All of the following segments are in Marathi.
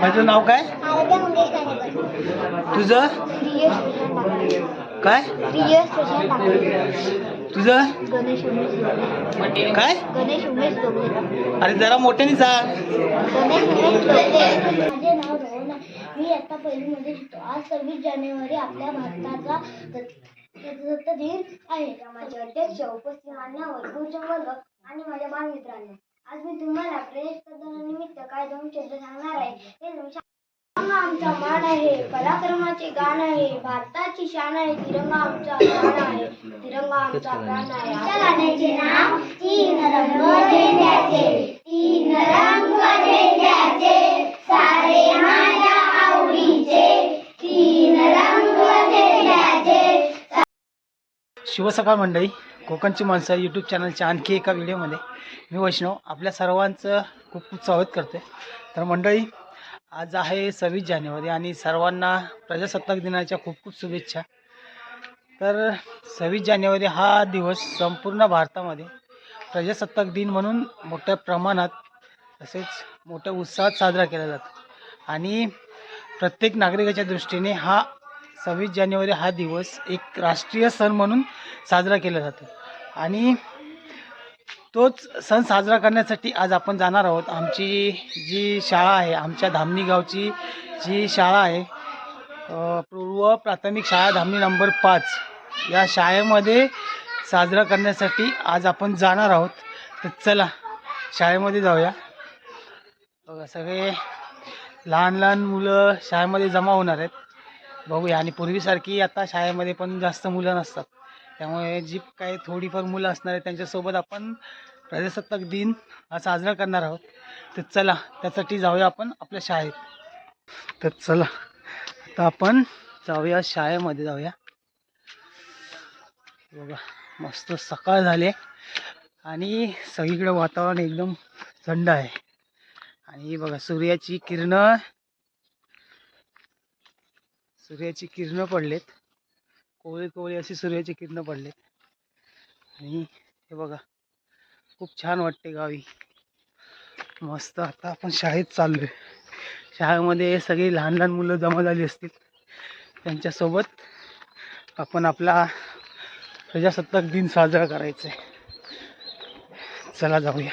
माझं नाव काय? तुझं? काय? तुझं? काय? गणेश उमेश जोगले अरे जरा मोठ्याने सांग. मी आता पहिलीमध्ये शिकतो. आज सव्वीस जानेवारी आपल्या भारताचा प्रजासत्ताक दिन आहे. माझे अध्यक्ष उपस्थित मान्यवर गुरुचंवर्ग आणि माझ्या बालमित्रांनो. आज मी तुम्हाला प्रजासत्ताकानिमित्त काय दोन शब्द सांगणार आहे ते तुम्ही तिरंगा आमचा मान आहे. पराक्रमाचे गाण आहे. भारताची शान आहे. तिरंगा आमचा प्राण आहे. तिरंगा आमचा प्राण आहे. आमच्या गाण्याचे नाव तीन रंग झेंड्याचे तीन रंग झेंड्याचे सारे माझ्या आवडीचे. तीन रंग झेंड्याचे शिवसखा मंडळी कोकणची माणसं यूट्यूब चॅनलच्या आणखी एका व्हिडिओमध्ये मी वैष्णव आपल्या सर्वांचं खूप खूप स्वागत करते तर मंडळी आज आहे सव्वीस जानेवारी आणि सर्वांना प्रजासत्ताक दिनाच्या खूप खूप शुभेच्छा. तर सव्वीस जानेवारी हा दिवस संपूर्ण भारतामध्ये प्रजासत्ताक दिन म्हणून मोठ्या प्रमाणात तसेच मोठ्या उत्साहात साजरा केला जातो. आणि प्रत्येक नागरिकाच्या दृष्टीने हा सव्वीस जानेवारी हा दिवस एक राष्ट्रीय सण म्हणून साजरा केला जातो. आणि तोच सण साजरा करण्यासाठी आज आपण जाणार आहोत. आमची जी शाळा आहे आमच्या धामणी गावची जी शाळा आहे पूर्व प्राथमिक शाळा धामणी नंबर पाच या शाळेमध्ये साजरा करण्यासाठी आज आपण जाणार आहोत. तर चला शाळेमध्ये जाऊया. बघा सगळे लहान लहान मुलं शाळेमध्ये जमा होणार आहेत. बघूया आणि पूर्वीसारखी आता शाळेमध्ये पण जास्त मुलं नसतात. त्यामुळे जी काही थोडीफार मुलं असणार आहेत त्यांच्यासोबत आपण प्रजासत्ताक दिन हा साजरा करणार आहोत. तर चला त्यासाठी जाऊया आपण आपल्या शाळेत. तर चला आता आपण जाऊया शाळेमध्ये जाऊया. बघा मस्त सकाळ झाले आणि सगळीकडे वातावरण एकदम थंड आहे. आणि बघा सूर्याची किरणं सूर्याची किरणं पडलेत. कोवळी कोवळी अशी सूर्याची किरणं पडले आणि हे बघा खूप छान वाटते गावी. मस्त आता आपण शाळेत चाललोय. शाळेमध्ये सगळी लहान लहान मुलं जमा झाली असतील. त्यांच्यासोबत आपण आपला प्रजासत्ताक दिन साजरा करायचा आहे चला जाऊया.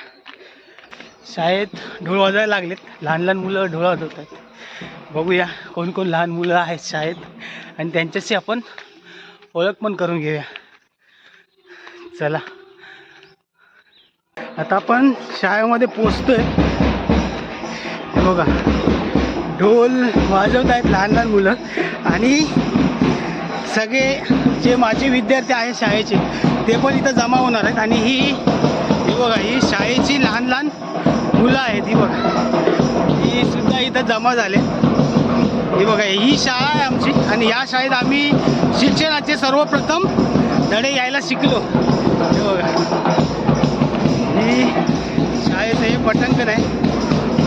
शाळेत ढोळ वाजायला लागलेत. लहान लहान मुलं ढोळ वाजवत आहेत बघूया कोण कोण लहान मुलं आहेत शाळेत. आणि त्यांच्याशी आपण ओळख पण करून घेऊया. चला. आता आपण शाळेमध्ये पोचतोय. बघा. ढोल वाजवत आहेत लहान लहान मुलं. आणि सगळे जे माझे विद्यार्थी आहेत शाळेचे ते पण इथं जमा होणार आहेत. आणि ही ही बघा ही शाळेची लहान लहान मुलं आहेत ही बघा. ही सुद्धा इथं जमा झाले. ही बघा ही शाळा आहे आमची. आणि या शाळेत आम्ही शिक्षणाचे सर्वप्रथम धडे यायला शिकलो. हे बघा. ही शाळेचं हे पटांगण आहे.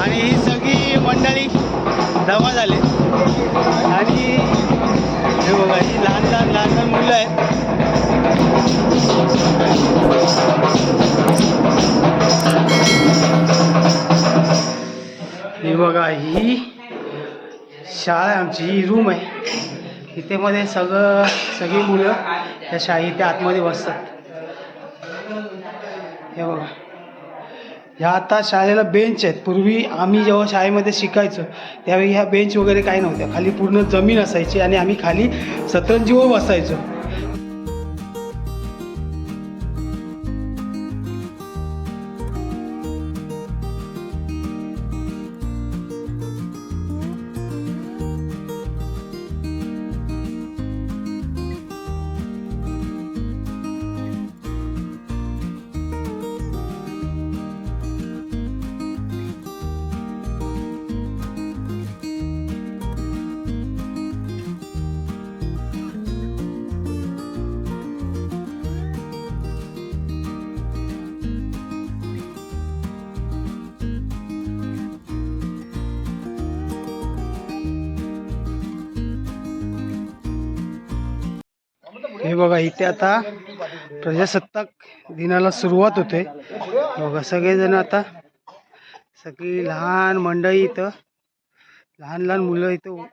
आणि ही सगळी मंडळी जमा झाले. आणि हे बघा ही लहान लहान लहान लहान मुलं आहेत. हे बघा ही शाळा आहे आमची ही रूम आहे. इथेमध्ये सगळं सगळी मुलं त्या शाळे इथे आतमध्ये बसतात. हे बघा. ह्या आता शाळेला बेंच आहेत. पूर्वी आम्ही जेव्हा शाळेमध्ये शिकायचो त्यावेळी ह्या बेंच वगैरे काही नव्हत्या. खाली पूर्ण जमीन असायची आणि आम्ही खाली सतरंजीवर बसायचो. बघा इथे आता प्रजासत्ताक दिनाला सुरुवात होते. बघा सगळेजण आता सगळी लहान मंडळी इथं लहान लहान मुलं इथं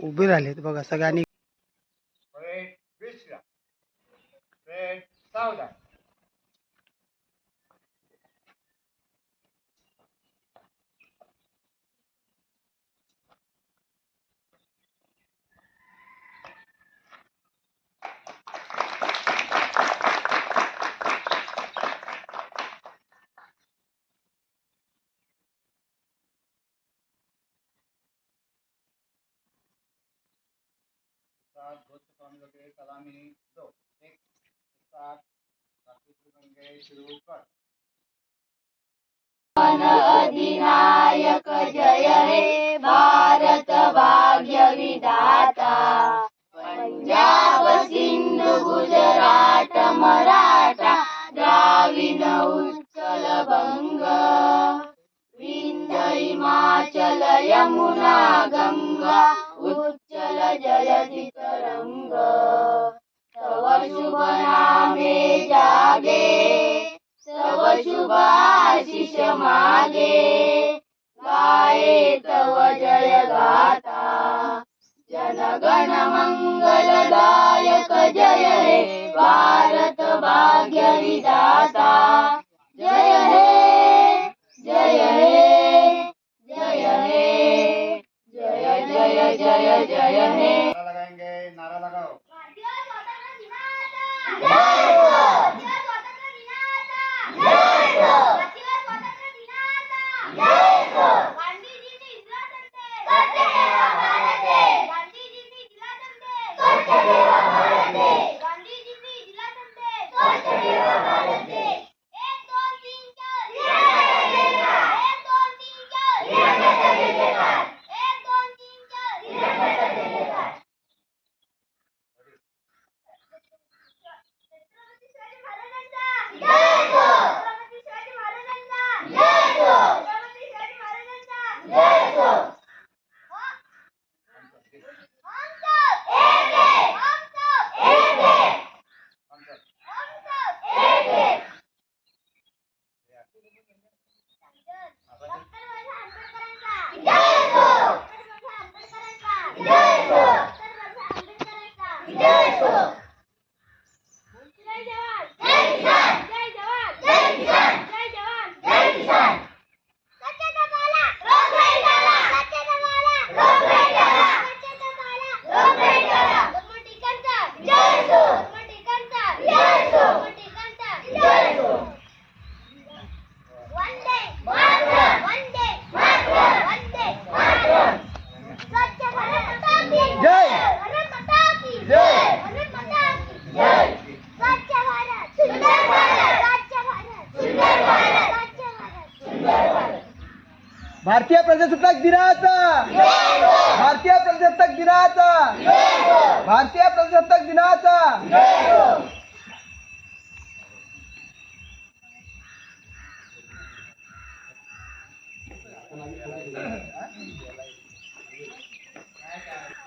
उभे राहिलेत. बघा सगळ्यांनी त्याला आम्ही जाऊ एक सात अधिनायक जय हे भारत भाग्य विधाता. पंजाब सिंधु गुजरात मराठा द्राविड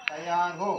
तैयार हो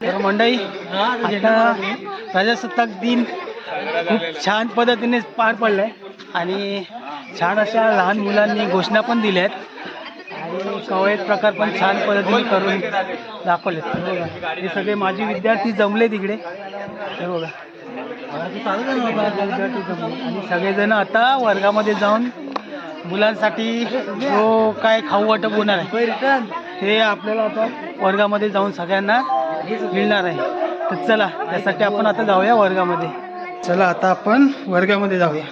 तर मंडळी आता प्रजासत्ताक दिन खूप छान पद्धतीने पार पडलाय आणि छान अशा लहान मुलांनी घोषणा पण दिल्या आहेत आणि कवयत प्रकार पण छान पद्धतीने करून दाखवलेत. हे बघा हे सगळे माझे विद्यार्थी जमले तिकडे हे बघा. विद्यार्थी जमले. आणि सगळेजण आता वर्गामध्ये जाऊन मुलांसाठी जो काय खाऊ वाटप होणार आहे ते आपल्याला आता वर्गामध्ये जाऊन सगळ्यांना मिळणार आहे. तर चला त्यासाठी आपण आता जाऊया वर्गामध्ये. चला आता आपण वर्गामध्ये जाऊया.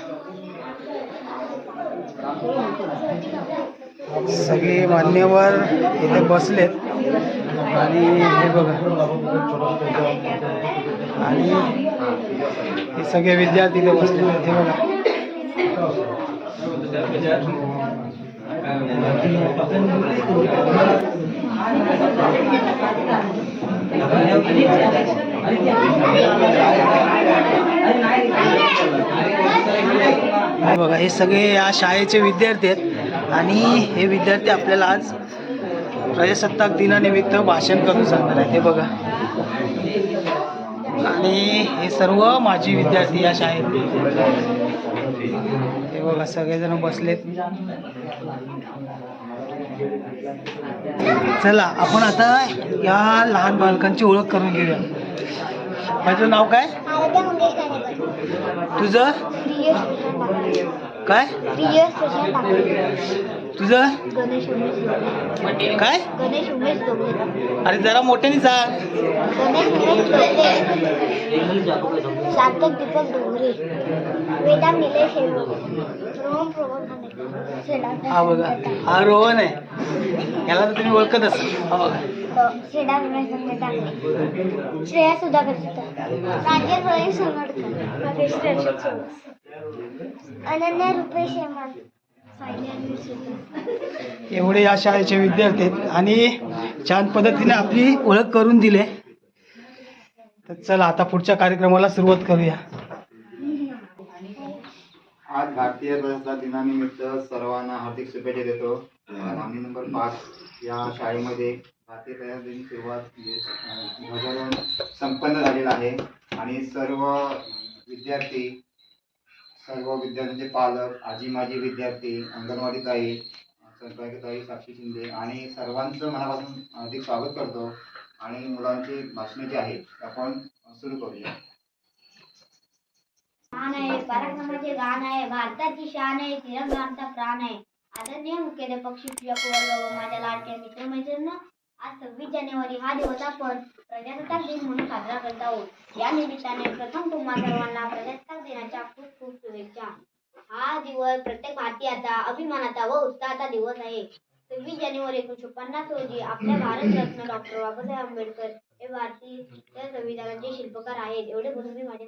सगळे मान्यवर इथे बसलेत. आणि हे बघा. आणि हे सगळे विद्यार्थी इथे बसले हे बघा. बघा हे सगळे या शाळेचे विद्यार्थी आहेत आणि हे विद्यार्थी आपल्याला आज प्रजासत्ताक दिनानिमित्त भाषण करून सांगणार आहेत. हे बघा. आणि हे सर्व माजी विद्यार्थी या शाळेत. हे बघा सगळेजण बसलेत. चला आपण आता या लहान बालकांची ओळख करून घेऊया. माझं नाव काय? तुझं? काय? तुझं? गणेश उमेश काय? गणेश उमेश अरे जरा मोठ्याने सांग सार्थक दीपक डोंगरे निलेश रोहन हा बघा. हा रोहन आहे. याला तर तुम्ही ओळखत असाल. हा बघा. टाकले श्रेया सोबत अनन्या रुपेश एवढे या शाळेचे विद्यार्थी आहेत. आणि छान पद्धतीने आपली ओळख करून दिले. तर चला आता पुढच्या कार्यक्रमाला सुरुवात करूया. आज भारतीय प्रजासत्ताक दिनानिमित्त सर्वांना हार्दिक शुभेच्छा देतो. आम्ही नंबर पाच या शाळेमध्ये भारतीय प्रजासत्ताक दिन सुरुवात म्हणजे, संपन्न झालेला आहे. आणि सर्व विद्यार्थी सर्व विद्यार्थ्यांचे पालक आजी माजी विद्यार्थी अंगणवाडी ताई संपर्क ताई साक्षी शिंदे आणि सर्वांचं मनापासून अधिक स्वागत करतो. आणि मुलांची भाषणे जी आहेत आपण सुरू करूया. शान आहे पराक्रमाचे गाण आहे भारताची शान आहे तिरंगा आमचा प्राण आहे. आदरणीय मुख्याध्यापक शिक्षक वर्ग व माझ्या लाडक्या मित्रमैत्रिणींनो आज सव्वीस जानेवारी हा दिवस आपण प्रजासत्ताक दिन म्हणून साजरा करत आहोत. या निमित्ताने प्रथम तुम्हा सर्वांना प्रजासत्ताक दिनाच्या खूप खूप शुभेच्छा. हा दिवस प्रत्येक भारतीयाचा अभिमानाचा व उत्साहाचा दिवस आहे. सव्वीस जानेवारी एकोणीसशे पन्नास रोजी आपल्या भारतरत्न डॉक्टर बाबासाहेब आंबेडकर हे भारतीय संविधानाचे शिल्पकार आहेत. एवढे बोलून मी माझ्या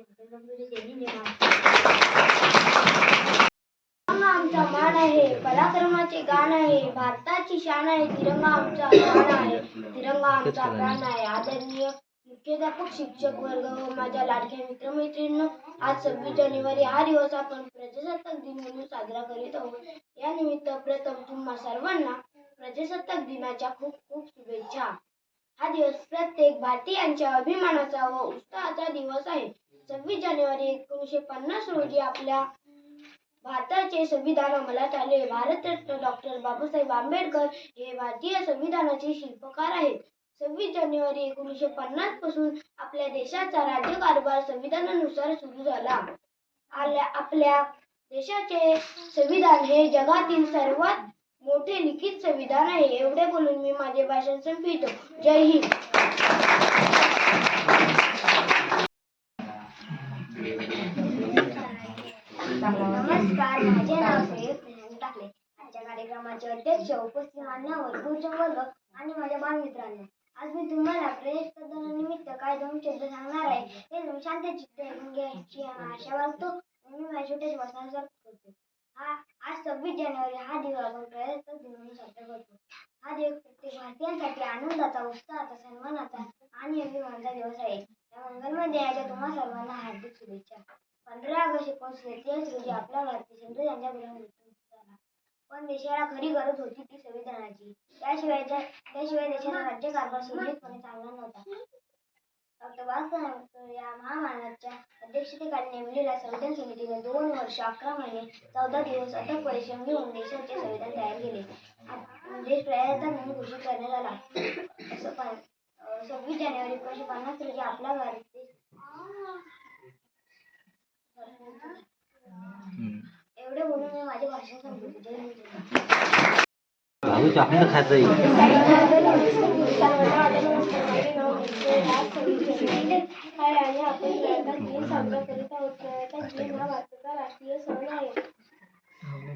आमचा मान आहे. पराक्रमाचे गाण आहे. भारताची शान आहे. तिरंगा आमचा प्राण आहे. तिरंगा आमचा प्राण आहे. आदरणीय मुख्याध्यापक शिक्षक वर्ग व माझ्या लाडक्या मित्रमैत्रिणींनो आज सव्वीस जानेवारी हा दिवस आपण प्रजासत्ताक दिन म्हणून साजरा करीत आहोत. या निमित्त प्रथम तुम्हा सर्वांना प्रजासत्ताक दिनाच्या खूप खूप शुभेच्छा. हा दिवस प्रत्येक भारतीयांच्या अभिमानाचा व उत्साहाचा दिवस आहे. सव्वीस जानेवारी एकोणीसशे पन्नास रोजी आपल्या भारताचे संविधान अंमलात आले. भारतरत्न डॉक्टर बाबासाहेब आंबेडकर हे भारतीय संविधानाचे शिल्पकार आहेत. सव्वीस जानेवारी एकोणीसशे पन्नासपासून आपल्या देशाचा राज्यकारभार संविधानानुसार सुरू झाला. आल्या आपल्या देशाचे संविधान हे जगातील सर्वात मोठे लिखित संविधान आहे. एवढे बोलून मी माझे भाषण संपवितो. जय हिंद. माझे अध्यक्ष उपस्थित मान्यवर गुरुजन वर्ग आणि माझ्या बालमित्रांनो. आज मी तुम्हाला प्रदेश निमित्त काय दोन शब्द सांगणार आहे हे तुम्ही शांत चित्त ऐकून घ्यायची आशा बाळगतो मी माझ्या छोट्या श्वासानुसार करतो. हा आज सव्वीस जानेवारी हा दिवस आपण प्रजासत्ताक दिन म्हणून साजरा करतो. हा दिवस प्रत्येक भारतीयांसाठी आनंदाचा उत्साहाचा सन्मानाचा आणि अभिमानाचा दिवस आहे. या मंगलमय दिनाच्या तुम्हा सर्वांना हार्दिक शुभेच्छा. पंधरा ऑगस्ट एकोणीसशे सत्तेचाळीस रोजी आपला भारतीय संत यांच्या मृत्यू पण देशाला खरी गरज होती ती संविधानाची. त्याशिवाय त्याशिवाय देशाचा राज्यकारभार सुरळीतपणे चालणार नव्हता. डॉक्टर बाबासाहेब या महामानवाच्या अध्यक्षतेखाली नेमलेल्या संविधान समितीने दोन वर्ष अकरा महिने चौदा दिवस अथक परिश्रम घेऊन देशाचे संविधान तयार केले. देश प्रजासत्ताक म्हणून घोषित करण्यात आला. सव्वीस जानेवारी एकोणीसशे पन्नास रोजी आपला भारत देश खात जाईल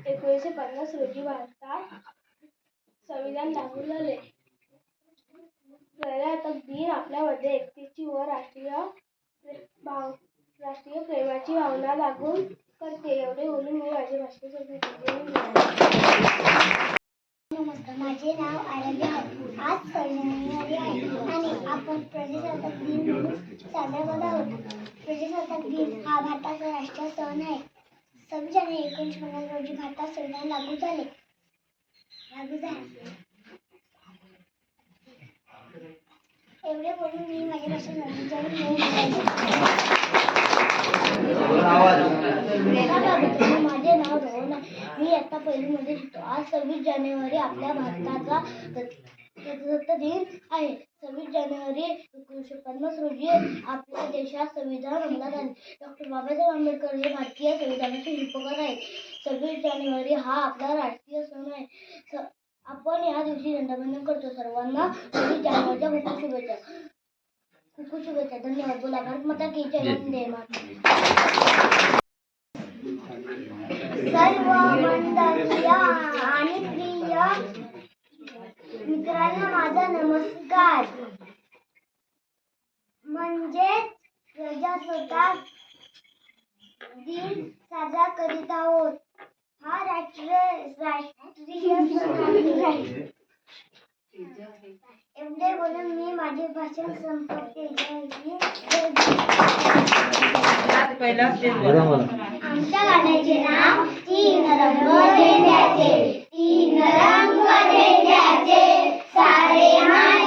एकोणीसशे पन्नास रोजी भारतात संविधान लागू झाले प्रजासत्ताक दिन आपल्यामध्ये एकतेची व राष्ट्रीय भाव राष्ट्रीय प्रेमाची भावना लागून करते एवढे बोलून मी माझे भाषण नमस्कार माझे नाव आराध्य आज जानेवारी आहे. आणि आपण प्रजासत्ताक दिन म्हणून साजरा करत आहोत. प्रजासत्ताक दिन हा भारताचा राष्ट्रीय सण आहे. सव्वीस जानेवारी एकोणीसशे पन्नास रोजी भारतात संविधान लागू झाले. लागू झाले. एवढे बोलून मी माझ्या भाषेत भाषण माझे नाव रोहन आहे मी आता पहिलीमध्ये शिकतो आज सव्वीस जानेवारी आपल्या भारताचा प्रजासत्ताक दिन आहे. सव्वीस जानेवारी एकोणीसशे पन्नास रोजी आपल्या देशात संविधान अंमलात आले डॉक्टर बाबासाहेब आंबेडकर हे भारतीय संविधानाचे शिल्पकार आहेत सव्वीस जानेवारी हा आपला राष्ट्रीय सण आहे. आपण या दिवशी झेंडाबंधन करतो सर्वांना. सव्वीस जानेवारीच्या खूप शुभेच्छा. खूप शुभेच्छा. धन्यवाद. बोला भारत माता की जय. वंदे मातरम. सर्व मंडळीय आणि प्रिय मित्रांनो माझा नमस्कार. म्हणजेच प्रजासत्ताक दिन साजरा करीत आहोत. हा राष्ट्रीय राष्ट्रीय सण आहे एवढे बोलून मी माझे भाषण संपवते. आमच्या गाण्याचे नाव तीन रंग झेंड्याचे तीन रंग झेंड्याचे सारे माझ्या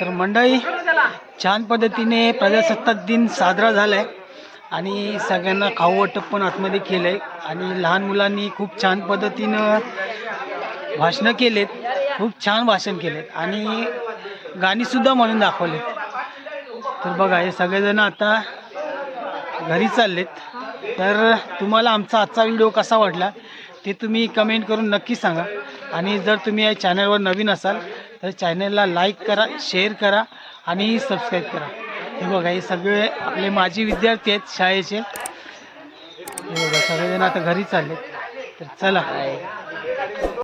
तर मंडळी छान पद्धतीने प्रजासत्ताक दिन साजरा झालाय. आणि सगळ्यांना खाऊ वाटप पण आतमध्ये केलं आहे आणि लहान मुलांनी खूप छान पद्धतीनं भाषणं केलेत. खूप छान भाषण केलेत. आणि गाणीसुद्धा म्हणून दाखवलेत. तर बघा हे सगळेजण आता घरी चाललेत. तर तुम्हाला आमचा आजचा व्हिडिओ कसा वाटला ते तुम्ही कमेंट करून नक्की सांगा. आणि जर तुम्ही या चॅनलवर नवीन असाल तर चॅनलला लाईक करा शेअर करा आणि सबस्क्राईब करा. हे बघा हे सगळे आपले माजी विद्यार्थी आहेत शाळेचे. हे बघा सगळेजण आता घरी चालले तर चला.